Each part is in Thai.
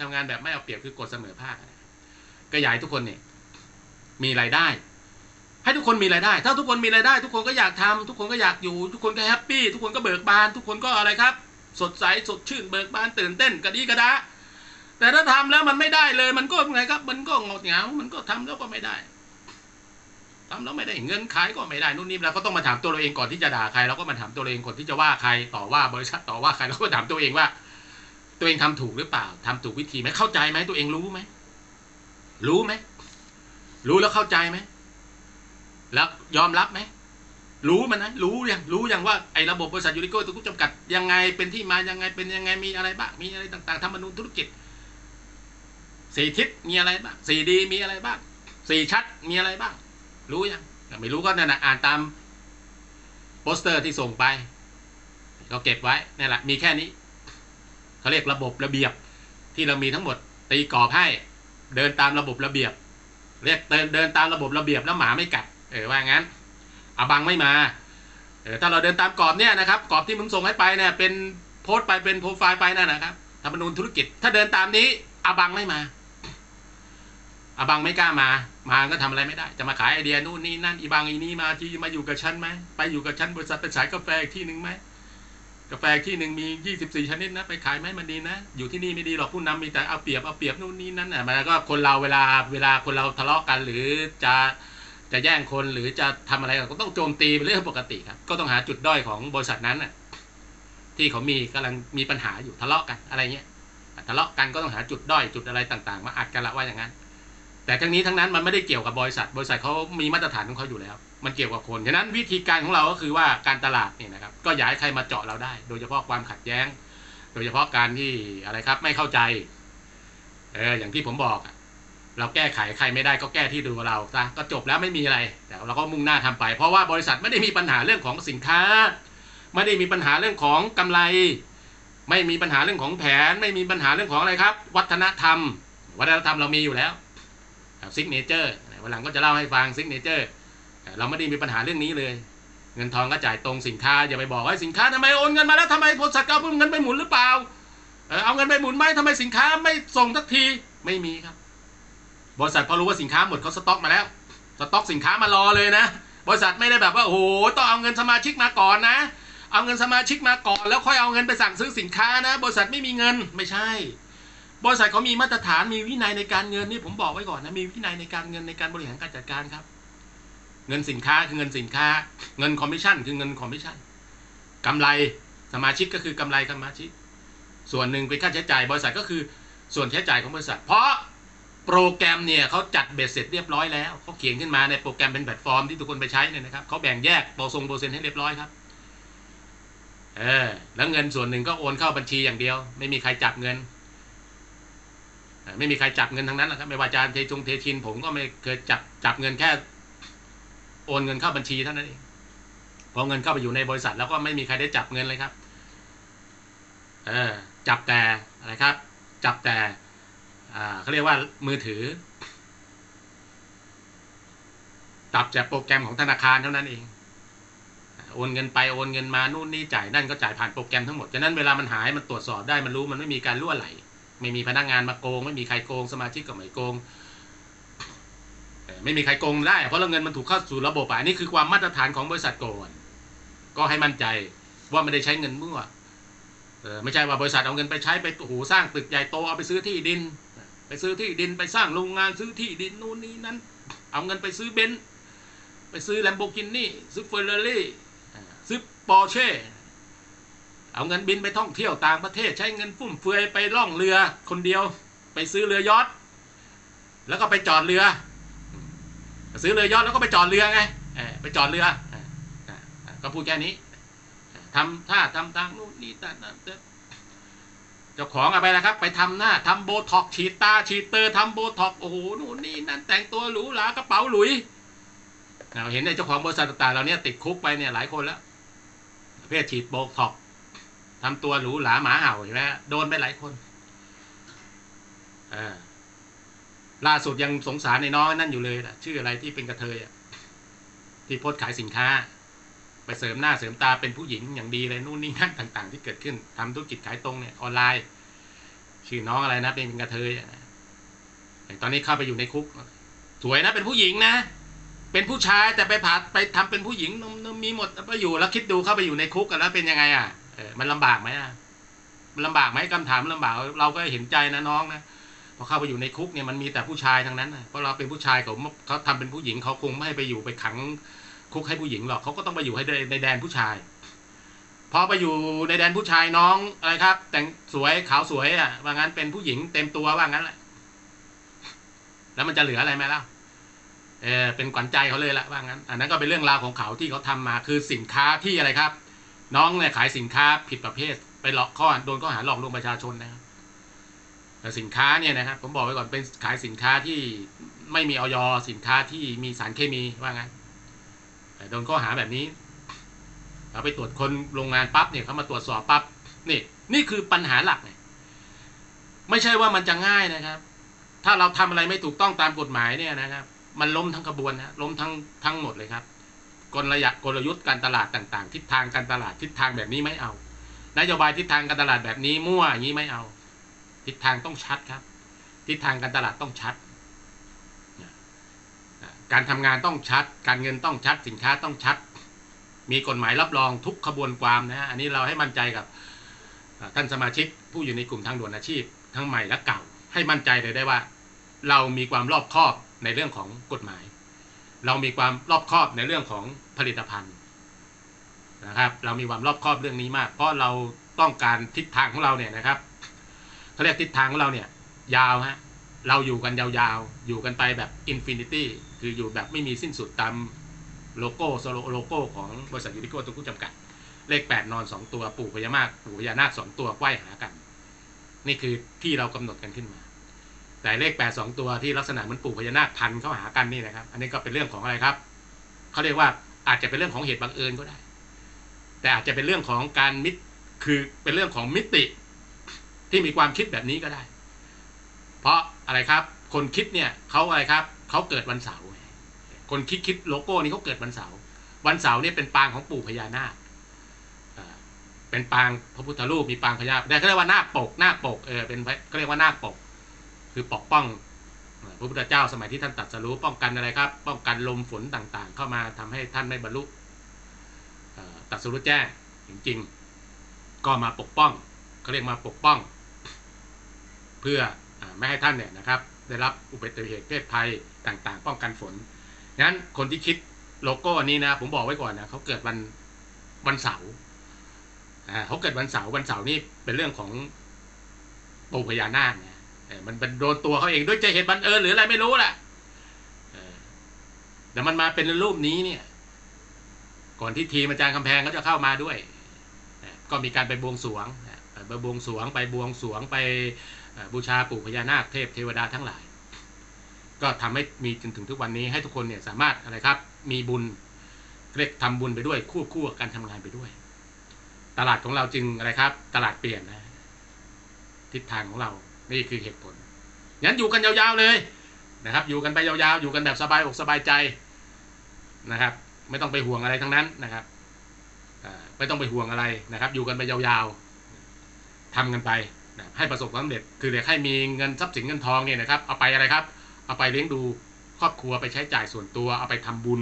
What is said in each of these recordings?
ทำงานแบบไม่เอาเปรียบคือกฎเสมอภาคก็อยากให้ทุกคนเนี่ยมีรายได้ ให้ทุกคนมีรายได้ ถ้าทุกคนมีรายได้ ทุกคนก็อยากทำทุกคนก็อยากอยู่ ทุกคนก็แฮปปี้ทุกคนก็เบิกบาน ทุกคนก็อะไรครับ สดใสสดชื่นเบิกบานตื่นเต้นกระดีกระดาแต่ถ้าทำแล้วมันไม่ได้เลย มันก็ไงครับ มันก็งดเหงา มันก็ทำแล้วก็ไม่ได้ทำแล้วไม่ได้เงินขายก็ไม่ได้นู่นนี่เราก็ต้องมาถามตัวเราเองก่อนที่จะด่าใครเราก็มาถามตัวเราเองก่อนที่จะว่าใครต่อว่าบริษัทต่อว่าใครเราก็ถามตัวเองว่า ตัวเองทำถูกหรือเปล่าทำถูกวิธีไหมเข้าใจไหมตัวเองรู้ไหมรู้ไหมรู้แล้วเข้าใจไหมแล้วยอมรับไหมรู้มันนะรู้ยังรู้ยังว่าไอ้ระบบบริษัทยูริโก้ตัวจำกัดยังไงเป็นที่มายังไงเป็นยังไงมีอะไรบ้างมีอะไรต่างๆธรรมนูญธุรกิจสี่ทิศมีอะไรบ้างสี่ดีมีอะไรบ้างสี่ชัดมีอะไรบ้าง รู้ยังไม่รู้ก็นั่นนะอ่านตามโปสเตอร์ที่ส่งไป ก็เก็บไว้นี่แหละมีแค่นี้ เขาเรียกระบบระเบียบ ที่เรามีทั้งหมดตีกรอบให้เดินตามระบบระเบียบ เรียกเดินเดินตามระบบระเบียบแล้วหมาไม่กัดเออว่างั้นอาบังไม่มาเออถ้าเราเดินตามกรอบเนี่ยนะครับกรอบที่มึงส่งให้ไปเนี่ยเป็นโพสต์ไปเป็นโปรไฟล์ไปนั่นนะครับธรรมนูญธุรกิจ ถ้าเดินตามนี้อาบังไม่มาอาบังไม่กล้ามา มาก็ทำอะไรไม่ได้ จะมาขายไอเดียนู่นนี่นั่นอีบังอีนี้มาที่มาอยู่กับฉันไหมไปอยู่กับฉันบริษัทไปขายกาแฟอีกที่หนึ่งไหม กาแฟที่หนึ่งมี 24 ชนิดนะ ไปขายไหมมันดีนะ อยู่ที่นี่ไม่ดีหรอกผู้นำมีแต่เอาเปรียบเอาเปรียบนู่นนี่นั่นน่ะมันก็คนเราเวลาเวลาคนเราทะเลาะกันหรือจะจะแย่งคนหรือจะทำอะไรก็ต้องโจมตีเป็นเรื่องปกติครับ ก็ต้องหาจุดด้อยของบริษัทนั้นน่ะที่เขามีกำลังมีปัญหาอยู่ทะเลาะกันอะไรเงี้ยทะเลาะกันก็ต้องหาจุดด้อยจุดอะไรต่าง ๆ มาอัดกันละว่าอย่างนั้น แต่ทั้งนี้ทั้งนั้นมันไม่ได้เกี่ยวกับบริษัท บริษัทเขามีมาตรฐานของเขาอยู่แล้ว มันเกี่ยวกับคนฉะนั้นวิธีการของเราก็คือว่าการตลาดเนี่ยนะครับ ก็อย่าให้ใครมาเจาะเราได้ โดยเฉพาะความขัดแย้ง โดยเฉพาะการที่อะไรครับไม่เข้าใจ เอออย่างที่ผมบอกอะเราแก้ไขใครไม่ได้ก็แก้ที่ดูเราซะก็จบแล้วไม่มีอะไร แต่เราก็มุ่งหน้าทำไป เพราะว่าบริษัทไม่ได้มีปัญหาเรื่องของสินค้า ไม่ได้มีปัญหาเรื่องของกำไร ไม่มีปัญหาเรื่องของแผน ไม่มีปัญหาเรื่องของอะไรครับ วัฒนธรรม วัฒนธรรมเรามีอยู่แล้ว ซิกเนเจอร์วันหลังก็จะเล่าให้ฟังซิกเนเจอร์เราไม่ได้มีปัญหาเรื่องนี้เลย เงินทองก็จ่ายตรงสินค้าอย่าไปบอกว่าสินค้าทำไมโอนเงินมาแล้วทำไมบริษัทเอาเงินไปหมุนหรือเปล่าเอาเงินไปหมุนไหมทำไมสินค้าไม่ส่งสักทีไม่มีครับ บริษัทพอรู้ว่าสินค้าหมดเขาสต็อกมาแล้วสต็อกสินค้ามารอเลยนะ บริษัทไม่ได้แบบว่าโอ้โหต้องเอาเงินสมาชิกมาก่อนนะ เอาเงินสมาชิกมาก่อน แล้วค่อยเอาเงินไปสั่งซื้อสินค้านะ บริษัทไม่มีเงินไม่ใช่ บริษัทเขามีมาตรฐานมีวินัยในการเงินนี่ผมบอกไว้ก่อนนะมีวินัยในการเงินในการบริหารการจัดการครับ เงินสินค้าคือเงินสินค้า เงินคอมมิชชั่นคือเงินคอมมิชชั่นกำไรสมาชิกก็คือกำไรสมาชิก ส่วนหนึ่งเป็นค่าใช้จ่ายบริษัทก็คือส่วนใช้จ่ายของบริษัท เพราะโปรแกรมเนี่ยเขาจัดเบ็ดเสร็จเรียบร้อยแล้วเขาเขียนขึ้นมาในโปรแกรมเป็นแพลตฟอร์มที่ทุกคนไปใช้เนี่ยนะครับเขาแบ่งแยกโปรทรงโปรเซ็นต์ให้เรียบร้อยครับเออแล้วเงินส่วนหนึ่งก็โอนเข้าบัญชีอย่างเดียว ไม่มีใครจับเงิน ไม่มีใครจับเงินทั้งนั้นนะครับไม่ว่าอาจารย์เทจงเทชิน ผมก็ไม่เคยจับจับเงินแค่ โอนเงินเข้าบัญชีเท่านั้นเองพอเงินเข้าไปอยู่ในบริษัท แล้วก็ไม่มีใครได้จับเงินเลยครับ เออ จับแต่อะไรครับ จับแต่อ่าเขาเรียกว่ามือถือจับจากโปรแกรมของธนาคารเท่านั้นเอง โอนเงินไปโอนเงินมานู่นนี่จ่ายนั่นก็จ่ายผ่านโปรแกรมทั้งหมดฉะนั้นเวลามันหายมันตรวจสอบได้มันรู้มันไม่มีการล่วไหล ไม่มีพนักงานมาโกง ไม่มีใครโกงสมาชิกก็ไม่โกงไม่มีใครโกงได้เพราะเงินมันถูกเข้าสู่ระบบอันนี้คือความมาตรฐานของบริษัทก่อนก็ให้มั่นใจว่าไม่ได้ใช้เงินมั่วไม่ใช่ว่าบริษัทเอาเงินไปใช้ไปโอ้โหสร้างตึกใหญ่โตเอาไปซื้อที่ดิน ไปซื้อที่ดินไปสร้างโรงงานซื้อที่ดินนู่นนี่นั้น เอาเงินไปซื้อเบนซ์ไปซื้อแลมโบกินี่ซื้อเฟอร์รารี่ซื้อปอร์เช่ เอาเงินบินไปท่องเที่ยวต่างประเทศใช้เงินฟุ่มเฟือยไปล่องเรือคนเดียวไปซื้อเรือยอทแล้วก็ไปจอดเรือ ซื้อเรือยอทแล้วก็ไปจอดเรือไงไปจอดเรือก็พูดแค่นี้ทำท่าทำทางนู่นนี่แต่เจ้าของอะไรนะครับ ไปทำหน้าทำโบท็อกฉีดตาฉีดเตอร์ทำโบท็อกโอ้โหนู่นนี่นั่นแต่งตัวหรูหรากระเป๋าหลุยเราเห็นในเจ้าของบริษัทต่างๆเราเนี่ยติดคุกไปเนี่ยหลายคนแล้วเพื่อฉีดโบท็อก ทำตัวหรูหราหมาเห่าใช่ไหมโดนไปหลายคนอ่าล่าสุดยังสงสารในน้องนั่นอยู่เลยนะชื่ออะไรที่เป็นกระเทยที่โพสขายสินค้า ไปเสริมหน้าเสริมตาเป็นผู้หญิงอย่างดีเลยนู่นนี่นั่นต่าง ๆ ที่เกิดขึ้นทำธุรกิจขายตรงเนี่ยออนไลน์ ชื่อน้องอะไรนะ เป็นกระเทยอะนะตอนนี้เข้าไปอยู่ในคุก สวยนะเป็นผู้หญิงนะเป็นผู้ชายแต่ไปผ่าไปทำเป็นผู้หญิงนมนมมีหมดไปอยู่แล้วคิดดูเข้าไปอยู่ในคุกกันแล้วเป็นยังไงอะ เออมันลำบากไหมอะมันลำบากไหมคำถามลำบาก เราก็เห็นใจนะน้องนะพอเข้าไปอยู่ในคุกเนี่ยมันมีแต่ผู้ชายทั้งนั้นนะเพราะเราเป็นผู้ชายเขาเขาทำเป็นผู้หญิงเขาคงไม่ให้ไปอยู่ไปขังคุกให้ผู้หญิงหรอกเขาก็ต้องไปอยู่ให้ในในแดนผู้ชาย พอไปอยู่ในแดนผู้ชายน้องอะไรครับ แต่งสวยขาวสวยอะว่างั้นเป็นผู้หญิงเต็มตัวว่างั้นแหละแล้วมันจะเหลืออะไรไหมล่ะเออเป็นขวัญใจเขาเลยละว่างั้น อันนั้นก็เป็นเรื่องราวของเขาที่เขาทำมาคือสินค้าที่อะไรครับ น้องเนี่ยขายสินค้าผิดประเภท ไปหลอกข้อโดนข้อหาหลอกลวงประชาชนนะครับแต่สินค้าเนี่ยนะครับผมบอกไว้ก่อนเป็นขายสินค้าที่ไม่มีออยสินค้าที่มีสารเคมีว่างั้นแต่โดนข้อหาแบบนี้เราไปตรวจคนโรงงานปั๊บเนี่ยเขามาตรวจสอบปั๊บนี่นี่คือปัญหาหลักเนี่ยไม่ใช่ว่ามันจะง่ายนะครับ ถ้าเราทำอะไรไม่ถูกต้องตามกฎหมายเนี่ยนะครับ มันล้มทั้งกระบวนนะล้มทั้งทั้งหมดเลยครับ กลยะกลยุทธ์การตลาดต่างๆ ทิศทางการตลาดทิศทางแบบนี้ไม่เอา นโยบายทิศทางการตลาดแบบนี้มั่วอย่างนี้ไม่เอา ทิศทางต้องชัดครับ ทิศทางการตลาดต้องชัด การทำงานต้องชัด การเงินต้องชัด สินค้าต้องชัด มีกฎหมายรับรองทุกขบวนความนะฮะอันนี้เราให้มั่นใจกับท่านสมาชิกผู้อยู่ในกลุ่มทางด่วนอาชีพ ทั้งใหม่และเก่า ให้มั่นใจเลยได้ว่า เรามีความรอบคอบในเรื่องของกฎหมาย เรามีความรอบคอบในเรื่องของผลิตภัณฑ์นะครับ เรามีความรอบคอบเรื่องนี้มาก เพราะเราต้องการทิศทางของเราเนี่ยนะครับเขาเรียกทิศทางของเราเนี่ย ยาวฮะเราอยู่กันยาวๆ อยู่กันไปแบบอินฟินิตี้คืออยู่แบบไม่มีสิ้นสุดตามโลโก้โซโลโลโก้ของบริษัทยูนิโก้ตัวกู้จำกัด เลขแปดนอนสองตัวปู่พญานาคปู่พญานาคสองตัวไหว้หากัน นี่คือที่เรากำหนดกันขึ้นมา แต่เลขแปดสองตัวที่ลักษณะเหมือนปู่พญานาคพันเข้าหากันนี่นะครับ อันนี้ก็เป็นเรื่องของอะไรครับเขาเรียกว่าอาจจะเป็นเรื่องของเหตุบังเอิญก็ได้ แต่อาจจะเป็นเรื่องของการมิตคือเป็นเรื่องของมิติที่มีความคิดแบบนี้ก็ได้ เพราะอะไรครับ คนคิดเนี่ยเขาอะไรครับเขาเกิดวันเสาร์คนคิดคิดโลโก้นี้เขาเกิดวันเสาร์วันเสาร์เนี่ยเป็นปางของปู่พญานาคเป็นปางพระพุทธรูปมีปางพญาแต่เขาเรียกว่านาคปกนาคปกเออเป็นเขาเรียกว่านาคปก คือปกป้องพระพุทธเจ้าสมัยที่ท่านตรัสรู้ป้องกันอะไรครับ ป้องกันลมฝนต่างๆ เข้ามาทำให้ท่านไม่บรรลุตรัสรู้แจ้งจริงๆ ก็มาปกป้องเขาเรียกมาปกป้อง เพื่อไม่ให้ท่านเนี่ยนะครับ ได้รับอุบัติเหตุเพศภัยต่างๆ ป้องกันฝนงั้นคนที่คิดโลโก้อันนี้นะ ผมบอกไว้ก่อนนะเขาเกิดวันวันเสาร์เขาเกิดวันเสาร์วันเสาร์นี่เป็นเรื่องของปู่พญานาคนะ มันเป็นโดนตัวเขาเองด้วยใจเหตุบังเอิญหรืออะไรไม่รู้แหละแต่มันมาเป็นรูปนี้เนี่ย ก่อนที่ทีมอาจารย์คำแพงเขาจะเข้ามาด้วยก็มีการไปบวงสวงไปบวงสวงไปบวงสวงไปบูชาปู่พญานาคเทพเทวดาทั้งหลาย ก็ทำให้มีจนถึงทุกวันนี้ให้ทุกคนเนี่ยสามารถอะไรครับ มีบุญเรียกทำบุญไปด้วยคู่คู่กับการทำงานไปด้วย ตลาดของเราจึงอะไรครับ ตลาดเปลี่ยนนะ ทิศทางของเรา นี่คือเหตุผลงั้นอยู่กันยาวๆเลยนะครับ อยู่กันไปยาวๆ อยู่กันแบบสบายอกสบายใจนะครับ ไม่ต้องไปห่วงอะไรทั้งนั้นนะครับไม่ต้องไปห่วงอะไรนะครับ อยู่กันไปยาวๆทำกันไปนะให้ประสบความสำเร็จ คือเรียกให้มีเงินทรัพย์สินเงินทองเนี่ยนะครับ เอาไปอะไรครับ เอาไปเลี้ยงดูครอบครัวไปใช้จ่ายส่วนตัว เอาไปทำบุญ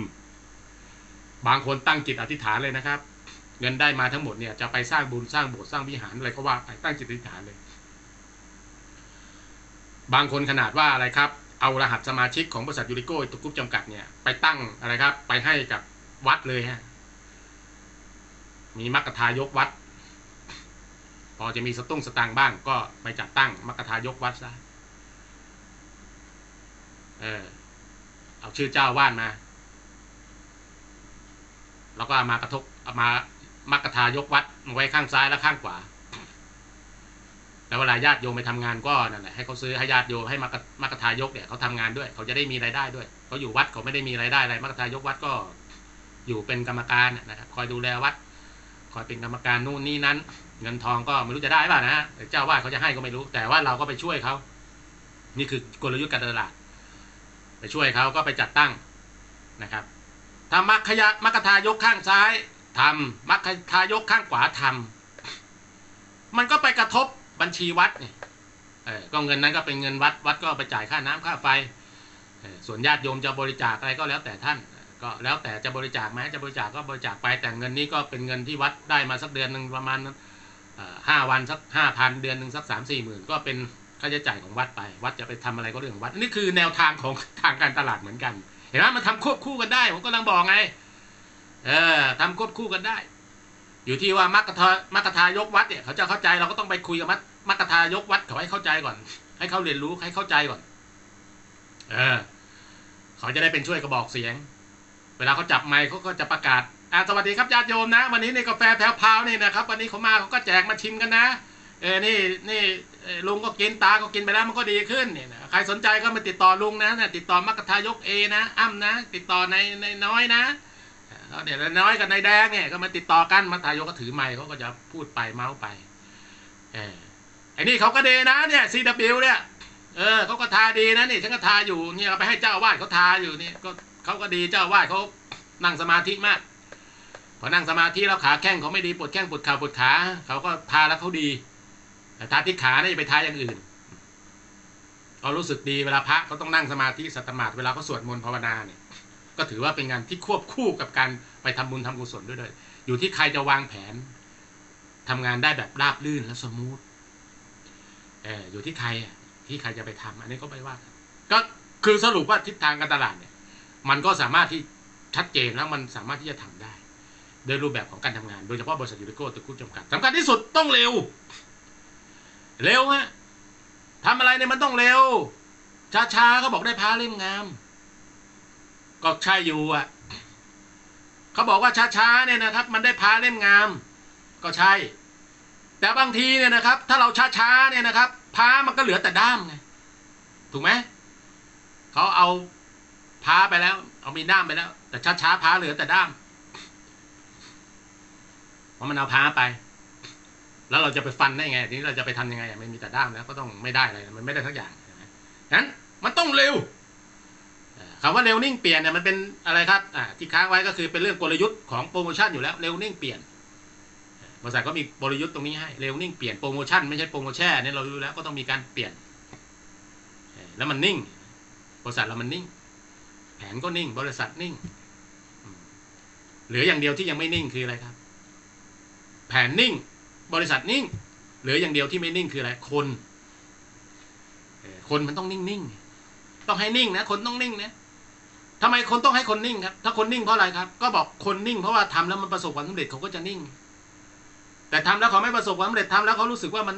บางคนตั้งจิตอธิษฐานเลยนะครับ เงินได้มาทั้งหมดเนี่ยจะไปสร้างบุญสร้างโบสถ์สร้างวิหารอะไรก็ว่าไปตั้งจิตอธิษฐานเลย บางคนขนาดว่าอะไรครับ เอารหัสสมาชิกของบริษัทยูริโก้ตุกุ๊ปจำกัดเนี่ยไปตั้งอะไรครับ ไปให้กับวัดเลยฮะ มีมักกะทายกวัด พอจะมีสตุ้งสตางค์บ้าง ก็ไปจัดตั้งมักกะทายกวัดซะ เออ เอาชื่อเจ้าวาดมา แล้วก็มากระทบมามักกะทายกวัดมาไว้ข้างซ้ายและข้างขวา แล้วเวลาญาติโยมไปทำงานก็นั่นแหละให้เขาซื้อให้ญาติโยมให้มักมักทายกเนี่ยเขาทำงานด้วย เขาจะได้มีรายได้ด้วยเขาอยู่วัดเขาไม่ได้มีรายได้อะไรมักทายกวัดก็ อยู่เป็นกรรมการนะครับคอยดูแลวัดคอยเป็นกรรมการนู่นนี่นั้น เงินทองก็ไม่รู้จะได้ป่ะนะเจ้าวาดเขาจะให้ก็ไม่รู้ แต่ว่าเราก็ไปช่วยเขานี่คือกลยุทธ์การตลาด ไปช่วยเขาก็ไปจัดตั้งนะครับทำมัคคยะมัคคทายกข้างซ้ายทำมัคคทายกข้างขวาทำมันก็ไปกระทบ บัญชีวัดเนี่ยเออก็เงินนั้นก็เป็นเงินวัดวัดก็ไปจ่ายค่าน้ำค่าไฟส่วนญาติโยมจะบริจาคอะไรก็แล้วแต่ท่าน ก็แล้วแต่จะบริจาคไหมจะบริจาคก็บริจาคไปแต่เงินนี้ก็เป็นเงินที่วัดได้มาสักเดือนหนึ่งประมาณห้าวันสักห้าพันเดือนหนึ่งสักสามสี่หมื่นก็เป็นค่าใช้จ่ายของวัดไป วัดจะไปทำอะไรก็เรื่องของวัดนี่คือแนวทางของทางการตลาดเหมือนกัน เห็นไหมมันทำควบคู่กันได้ผมกำลังบอกไงเออทำควบคู่กันได้ อยู่ที่ว่ามัคคทามัคคทายกวัดเนี่ยเขาจะเข้าใจเราก็ต้องไปคุยกับมัคมัคทายกวัดเขาให้เข้าใจก่อน ให้เขาเรียนรู้ให้เข้าใจก่อน เออ เขาจะได้เป็นช่วยกระบอกเสียง เวลาเขาจับไมค์เขาก็จะประกาศอ่าสวัสดีครับญาติโยมนะ วันนี้ในกาแฟแถวพาวนี่นะครับ วันนี้เขามาเขาก็แจกมาชิมกันนะเออนี่นี่ลุงก็กินตาก็กินไปแล้วมันก็ดีขึ้นเนี่ยนะใครสนใจก็มาติดต่อลุงนะเนี่ยติดต่อมัคคทายกเอนะอ้ำนะ ติดต่อในในน้อยนะ เออเดี๋ยน้อยกับนายแดงเนี่ยก็มาติดต่อกันมัทายกก็ถือไมค์เขาก็จะพูดไปเมาส์ไปเออไอ้นี่เขาก็ดีนะเนี่ย CW เนี่ยเออเขาก็ทาดีนะนี่ฉันก็ทาอยู่เนี่ยไปให้เจ้าอาวาสเขาทาอยู่นี่ก็เขาก็ดีเจ้าอาวาสเขานั่งสมาธิมาก พอนั่งสมาธิแล้วขาแข้งเขาไม่ดีปวดแข้งปวดขาปวดขาเขาก็ทาแล้วเขาดีแต่ทาที่ขาเนี่ยไปทาอย่างอื่นเขารู้สึกดีเวลาพระเขาต้องนั่งสมาธิสัตมาดเวลาเขาสวดมนต์ภาวนาเนี่ย ก็ถือว่าเป็นงานที่ควบคู่กับการไปทำบุญทำกุศลด้วยเลยอยู่ที่ใครจะวางแผนทำงานได้แบบราบลื่นและสมูทเอออยู่ที่ใครที่ใครจะไปทำอันนี้ก็ไปว่าก็คือสรุปว่าทิศทางการตลาดเนี่ย มันก็สามารถที่ชัดเจนแล้วมันสามารถที่จะทำได้โดยรูปแบบของการทำงาน โดยเฉพาะบริษัทยูริโก้ตะคุจำกัดสำคัญที่สุดต้องเร็ว เร็วฮะทำอะไรเนี่ยมันต้องเร็วช้าๆเขาบอกได้พาเล่มงาม ก็ใช่อยู่อะเขาบอกว่าช้าๆเนี่ยนะครับ มันได้พาเล่มงาม ก็ใช่ แต่บางทีเนี่ยนะครับ ถ้าเราช้าๆเนี่ยนะครับพามันก็เหลือแต่ด้ามไงถูกไหมเขาเอาพาไปแล้ว เอามีด้ามไปแล้ว แต่ช้าๆพาเหลือแต่ด้ามเพราะมันเอาพาไป แล้วเราจะไปฟันได้ไงทีนี้เราจะไปทำยังไงไม่มีแต่ด้ามแล้วก็ต้องไม่ได้อะไรมันไม่ได้ทักอย่างนั้นมันต้องเร็ว คำว่าเร็วนิ่งเปลี่ยนเนี่ยมันเป็นอะไรครับอ่าที่ค้างไว้ก็คือเป็นเรื่องกลยุทธ์ของโปรโมชั่นอยู่แล้วเร็วนิ่งเปลี่ยนบริษัทก็มีกลยุทธ์ตรงนี้ให้เร็วนิ่งเปลี่ยนโปรโมชั่นไม่ใช่โปรโมแช่เนี่ยเรารู้แล้วก็ต้องมีการเปลี่ยน แล้วมันนิ่ง บริษัทเรามันนิ่ง แผนก็นิ่ง บริษัทนิ่งเหลืออย่างเดียวที่ยังไม่นิ่งคืออะไรครับ แผนนิ่ง บริษัทนิ่งเหลืออย่างเดียวที่ไม่นิ่งคืออะไรคนคนมันต้องนิ่งนิ่งๆต้องให้นิ่งนะคนต้องนิ่งนะ ทำไมคนต้องให้คนนิ่งครับ ถ้าคนนิ่งเพราะอะไรครับ ก็บอกคนนิ่งเพราะว่าทำแล้วมันประสบความสำเร็จเขาก็จะนิ่ง แต่ทำแล้วเขาไม่ประสบความสำเร็จทำแล้วเขารู้สึกว่ามัน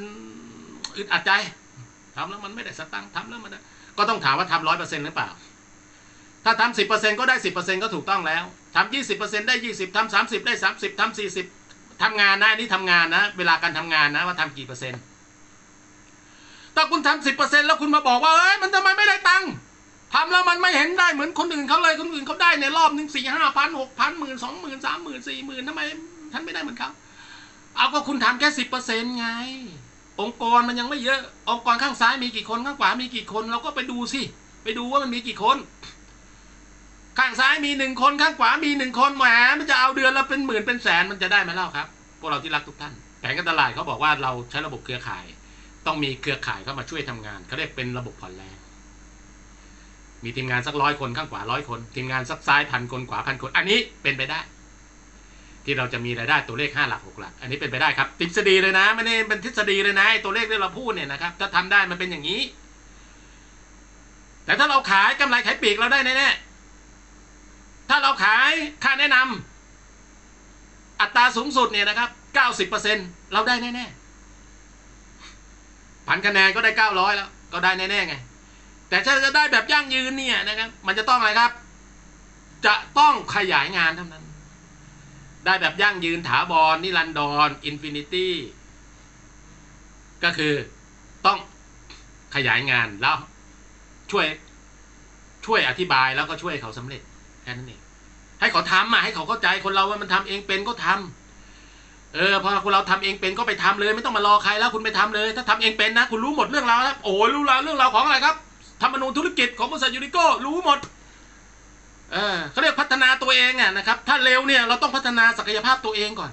อึดอัดใจทำแล้วมันไม่ได้สตังค์ทำแล้วมันก็ต้องถามว่าทำร้อยเปอร์เซ็นต์หรือเปล่า ถ้าทำสิบเปอร์เซ็นต์ก็ได้สิบเปอร์เซ็นต์ก็ถูกต้องแล้วทำยี่สิบเปอร์เซ็นต์ได้ยี่สิบทำสามสิบได้สามสิบทำสี่สิบทำงานนะอันนี่ทำงานนะ เวลาการทำงานนะว่าทำกี่เปอร์เซ็นต์ถ้าคุณทำสิบเปอร์เซ็นต์แล้วคุณมาบอกว่าเอ้ยมันทำไมไม่ได้ตังค์ ทำแล้วมันไม่เห็นได้เหมือนคนอื่นเขาเลยคนอื่นเขาได้ในรอบหนึ่งสี่ห้าพันหกพันหมื่นสองหมื่นสามหมื่นสี่หมื่นทำไมท่านไม่ได้เหมือนเขาเอาก็คุณทำแค่สิบเปอร์เซ็นต์ไง องค์กรมันยังไม่เยอะ องค์กรข้างซ้ายมีกี่คนข้างขวามีกี่คนเราก็ไปดูสิไปดูว่ามันมีกี่คน ข้างซ้ายมีหนึ่งคนข้างขวามีหนึ่งคนแหมมันจะเอาเดือนละเป็นหมื่นเป็นแสนมันจะได้ไหมเล่าครับพวกเราที่รักทุกท่านแผนการตลาดเขาบอกว่าเราใช้ระบบเครือข่าย ต้องมีเครือข่ายเข้ามาช่วยทำงานเขาเรียกเป็นระบบผ่อนแรง มีทีมงานสักร้อยคนข้างขวาร้อยคน ทีมงานสักซ้ายพันคนขวาพันคน อันนี้เป็นไปได้ ที่เราจะมีรายได้ตัวเลขห้าหลักหกหลัก อันนี้เป็นไปได้ครับทฤษฎีเลยนะไม่ได้เป็นทฤษฎีเลยนะตัวเลขที่เราพูดเนี่ยนะครับ ถ้าทำได้มันเป็นอย่างนี้ แต่ถ้าเราขายกำไรขายปีกเราได้แน่ๆถ้าเราขายค่าแนะนำอัตราสูงสุดเนี่ยนะครับเก้าสิบเปอร์เซ็นเราได้แน่ๆพันคะแนนก็ได้เก้าร้อยแล้ว ก็ได้แน่ๆไง แต่ถ้าจะได้แบบยั่งยืนเนี่ยนะครับ มันจะต้องอะไรครับ จะต้องขยายงานเท่านั้น ได้แบบยั่งยืนถาวรนิรันดรอินฟินิตี้ก็คือต้องขยายงานแล้วช่วยช่วยอธิบายแล้วก็ช่วยเขาสำเร็จแค่นั้นเองให้เขาทำอะให้เขาเข้าใจคนเราว่ามันทำเองเป็นก็ทำเออพอคนเราทำเองเป็นก็ไปทำเลย ไม่ต้องมารอใครแล้วคุณไปทำเลย ถ้าทำเองเป็นนะ คุณรู้หมดเรื่องราวแล้วโอ้ยรู้ราวเรื่องราวของอะไรครับ ธรรมนูญธุรกิจของบริษัทยูนิโก้รู้หมดเออเขาเรียกพัฒนาตัวเองอะนะครับ ถ้าเร็วเนี่ยเราต้องพัฒนาศักยภาพตัวเองก่อน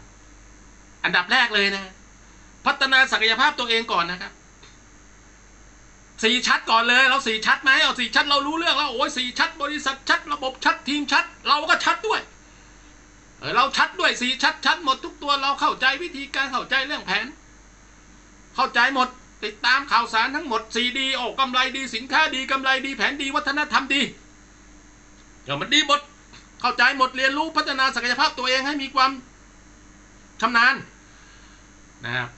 อันดับแรกเลยนะ พัฒนาศักยภาพตัวเองก่อนนะครับสี่ชัดก่อนเลยเราสี่ชัดไหมเอาสี่ชัดเรารู้เรื่องแล้วโอ้ยสี่ชัด บริษัทชัด ระบบชัดทีมชัด เราก็ชัดด้วยเออเราชัดด้วยสี่ชัดชัดหมดทุกตัวเราเข้าใจวิธีการเข้าใจเรื่องแผน เข้าใจหมด ติดตามข่าวสารทั้งหมดสีดีโอ้กำไรดีสินค้าดีกำไรดีแผนดีวัฒนธรรมดีเดี๋ยวมันดีหมดเข้าใจหมดเรียนรู้พัฒนาศักยภาพตัวเองให้มีความชำนาญนะครับ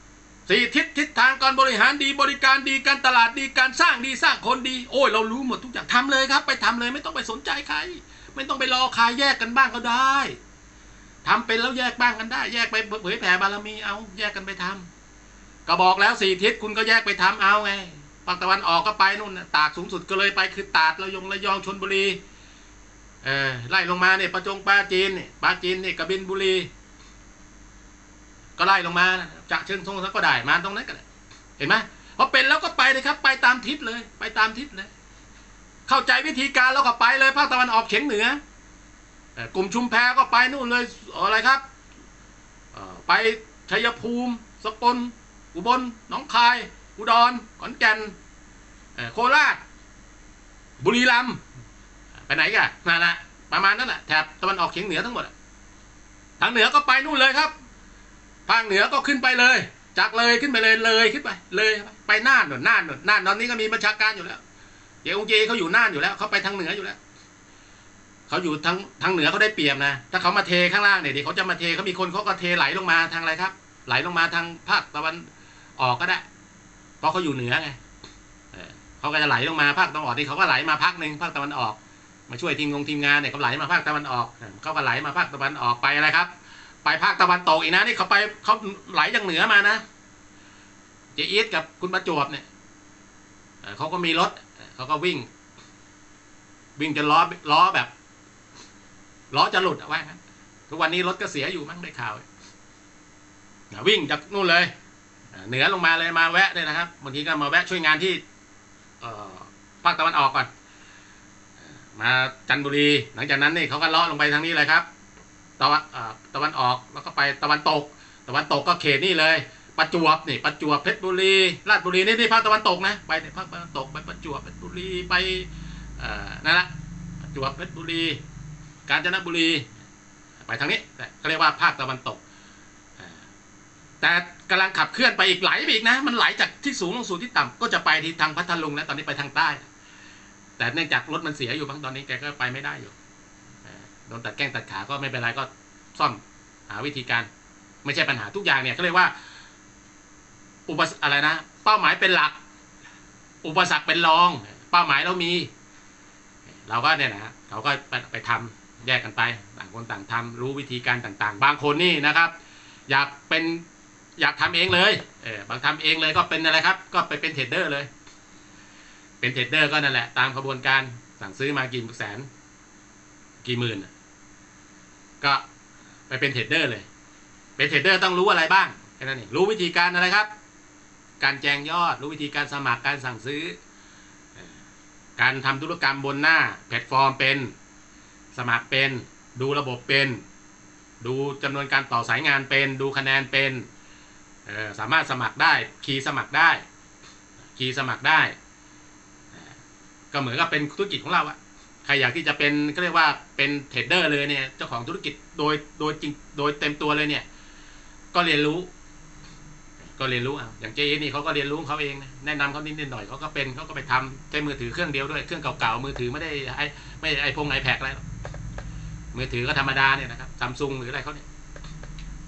สี่ทิศทิศทางการบริหารดีบริการดีการตลาดดีการสร้างดีสร้างคนดี โอ้ยเรารู้หมดทุกอย่างทำเลยครับ ไปทำเลยไม่ต้องไปสนใจใคร ไม่ต้องไปรอใครแยกกันบ้างก็ได้ทำเป็นแล้วแยกบ้างกันได้ แยกไปเผยแผ่บารมีเอาแยกกันไปทำ ก็บอกแล้วสี่ทิศคุณก็แยกไปทำเอาไงภาคตะวันออกก็ไปนู่นนะตากสูงสุดก็เลยไปคือตาดระยองระยองชนบุรีเออไล่ลงมาเนี่ยประจงปลาจีนปลาจีนเนี่ยกระบินบุรี ก็ไล่ลงมานะจากเชิงทงก็ได้มาตรงนั้นก็ได้เห็นไหมพอเป็นแล้วก็ไปเลยครับ ไปตามทิศเลย ไปตามทิศเลย เข้าใจวิธีการแล้วก็ไปเลยภาคตะวันออกเฉียงเหนือกลุ่มชุมแพก็ไปนู่นเลยอะไรครับไปชัยภูมิสกล อุบลหนองคาย อุดรขอนแก่นโคราช บุรีรัมย์ไปไหนกันนั่นแหละประมาณนั้นแหละแถบตะวันออกเฉียงเหนือทั้งหมดทางเหนือก็ไปนู่นเลยครับภาคเหนือก็ขึ้นไปเลย จากเลยขึ้นไปเลยเลยขึ้นไป เลยไปน่านหนุนน่านหนุนน่านตอนนี้ก็มีบัญชาการอยู่แล้วเดี๋ยวองค์เจเขาอยู่น่านอยู่แล้วเขาไปทางเหนืออยู่แล้วเขาอยู่ทางทางเหนือเขาได้เปรียบนะ ถ้าเขามาเทข้างล่างเนี่ยเดี๋ยวเขาจะมาเทเขามีคนเขาก็เทไหลลงมาทางอะไรครับ ไหลลงมาทางภาคตะวัน ออกก็ได้ เพราะเขาอยู่เหนือไงเขาก็จะไหลลงมาภาคตะวันออกนี่เขาก็ไหลมาภาคหนึ่งภาคตะวันออก มาช่วยทีมงงทีมงานเนี่ยเขาไหลมาภาคตะวันออกเขาก็ไหลมาภาคตะวันออกไปอะไรครับ ไปภาคตะวันตกอีกนะนี่เขาไปเขาไหลจากเหนือมานะเจอีทกับคุณประจวบเนี่ยเขาก็มีรถเขาก็วิ่ง วิ่งจนล้อล้อแบบล้อจะหลุดอะว่างั้นทุกวันนี้รถก็เสียอยู่มั้งได้ข่าววิ่งจากนู่นเลย เหนือลงมาเลยมาแวะเลยนะครับบางทีก็มาแวะช่วยงานที่ภาคตะวันออกก่อน มาจันทบุรี หลังจากนั้นนี่เขาก็เลาะลงไปทางนี้เลยครับตะวันอ่าตะวันออกแล้วก็ไปตะวันตก ตะวันตกก็เขตนี่เลยประจวบนี่ประจวบเพชรบุรีราชบุรีนี่นี่ภาคตะวันตกนะไปในภาคตะวันตกไปประจวบเพชรบุรีไปนั่นแหละประจวบเพชรบุรี กาญจนบุรี ไปทางนี้เขาเรียกว่าภาคตะวันตก แต่กำลังขับเคลื่อนไปอีกไหลไปอีกนะ มันไหลจากที่สูงลงสู่ที่ต่ำก็จะไปที่ทางพัทลุงนะตอนนี้ไปทางใต้ แต่เนื่องจากรถมันเสียอยู่บางตอนนี้แกก็ไปไม่ได้อยู่โดนตัดแข้งตัดขาก็ไม่เป็นไรก็ซ่อมหาวิธีการ ไม่ใช่ปัญหาทุกอย่างเนี่ยเขาเรียกว่า อุปสอะไรนะ เป้าหมายเป็นหลัก อุปสรรคเป็นรอง เป้าหมายเรามี เราก็เนี่ยนะฮะเขาก็ไปไปทำแยกกันไป ต่างคนต่างทำรู้วิธีการต่าง ๆ บางคนนี่นะครับ อยากเป็น อยากทำเองเลยเออบางทำเองเลยก็เป็นอะไรครับ ก็ไปเป็นเทรดเดอร์เลย เป็นเทรดเดอร์ก็นั่นแหละ ตามขบวนการสั่งซื้อมากี่แสน กี่หมื่น ก็ไปเป็นเทรดเดอร์เลย เป็นเทรดเดอร์ต้องรู้อะไรบ้างแค่นั้นเองรู้วิธีการอะไรครับ การแจงยอด รู้วิธีการสมัครการสั่งซื้อ การทำธุรกรรมบนหน้า แพลตฟอร์มเป็น สมัครเป็น ดูระบบเป็น ดูจำนวนการต่อสายงานเป็น ดูคะแนนเป็น สามารถสมัครได้คีย์สมัครได้คีย์สมัครได้ ก็เหมือนกับเป็นธุรกิจของเราอะใครอยากที่จะเป็นก็เรียกว่าเป็นเทรดเดอร์เลยเนี่ยเจ้าของธุรกิจโดยโดยจริงโดยเต็มตัวเลยเนี่ย ก็เรียนรู้ ก็เรียนรู้เอาอย่างเจ๊นี่เขาก็เรียนรู้เขาเองนะแนะนำเขานิดหน่อยเขาก็เป็นเขาก็ไปทำใช้มือถือเครื่องเดียวด้วยเครื่องเก่าๆมือถือไม่ได้ไอไม่ไอพงไอแพกอะไรมือถือก็ธรรมดาเนี่ยนะครับซัมซุงหรืออะไรเขาเนี่ย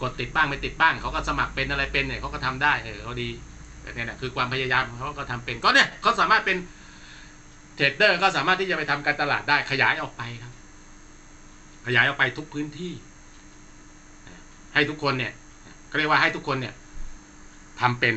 กดติดบ้างไม่ติดบ้างเขาก็สมัครเป็นอะไรเป็นเนี่ยเขาก็ทำได้เออเขาดีแต่เนี่ยนะคือความพยายามเขาก็ทำเป็นก็เนี่ยเขาสามารถเป็นเทรดเดอร์ก็สามารถที่จะไปทำการตลาดได้ขยายออกไปครับ ขยายออกไปทุกพื้นที่ ให้ทุกคนเนี่ยเขาเรียกว่าให้ทุกคนเนี่ยทำเป็น